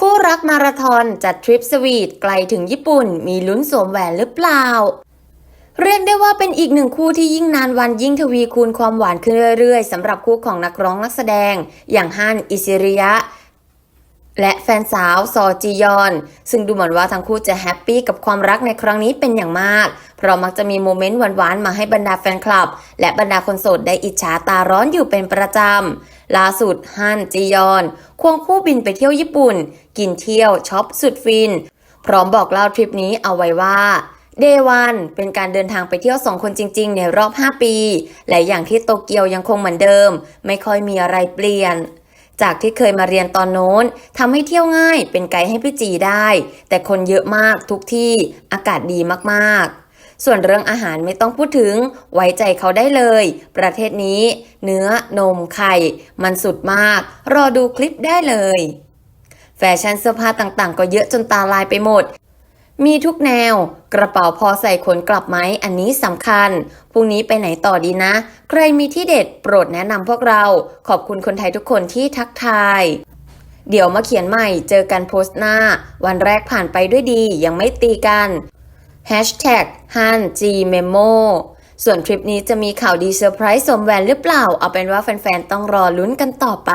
คู่รักมาราธอนจัดทริปสวีทไกลถึงญี่ปุ่น มีลุ้นสวมแหวนหรือเปล่า เรียกได้ว่าเป็นอีกหนึ่งคู่ที่ยิ่งนานวันยิ่งทวีคูณความหวานขึ้นเรื่อยๆสำหรับคู่ของนักร้องนักแสดง อย่างฮันอิซิริยะ และแฟนสาวซอจียอน ซึ่งดูเหมือนว่าทั้งคู่จะแฮปปี้กับความรักในครั้งนี้เป็นอย่างมาก เพราะมักจะมีโมเมนต์หวานๆ มาให้บรรดาแฟนคลับ และบรรดาคนโสดได้อิจฉาตาร้อนอยู่เป็นประจำล่าสุดฮันจียอน ควงคู่บินไปเที่ยวญี่ปุ่น กินเที่ยวช็อปสุดฟิน พร้อมบอกเล่าทริปนี้เอาไว้ว่าเดวันเป็นการเดินทางไปเที่ยวสองคนจริงๆ ในรอบ 5 ปี และอย่างที่โตเกียวยังคงเหมือนเดิม ไม่ค่อยมีอะไรเปลี่ยน จากที่เคยมาเรียนตอนโน้นทำให้เที่ยวง่ายเป็นไกด์ให้พี่จีได้ แต่คนเยอะมากทุกที่อากาศดีมากๆ ส่วนเรื่องอาหารไม่ต้องพูดถึงไว้ใจเขาได้เลย ประเทศนี้ เนื้อนมไข่ มันสุดมาก รอดูคลิปได้เลย แฟชั่นเสื้อผ้าต่างๆ ก็เยอะจนตาลายไปหมด มีทุกแนว กระเป๋าพอใส่ขนกลับไหมอันนี้สำคัญ พรุ่งนี้ไปไหนต่อดีนะ ใครมีที่เด็ดโปรดแนะนำพวกเรา ขอบคุณคนไทยทุกคนที่ทักทาย เดี๋ยวมาเขียนใหม่ เจอกันโพสต์หน้า วันแรกผ่านไปด้วยดี ยังไม่ตีกัน Hashtag ฮันจีเมโมส่วนทริปนี้จะมีข่าวดีเซอร์ไพรส์สมแหวนหรือเปล่า เอาเป็นว่าแฟนๆ ต้องรอลุ้นกันต่อไป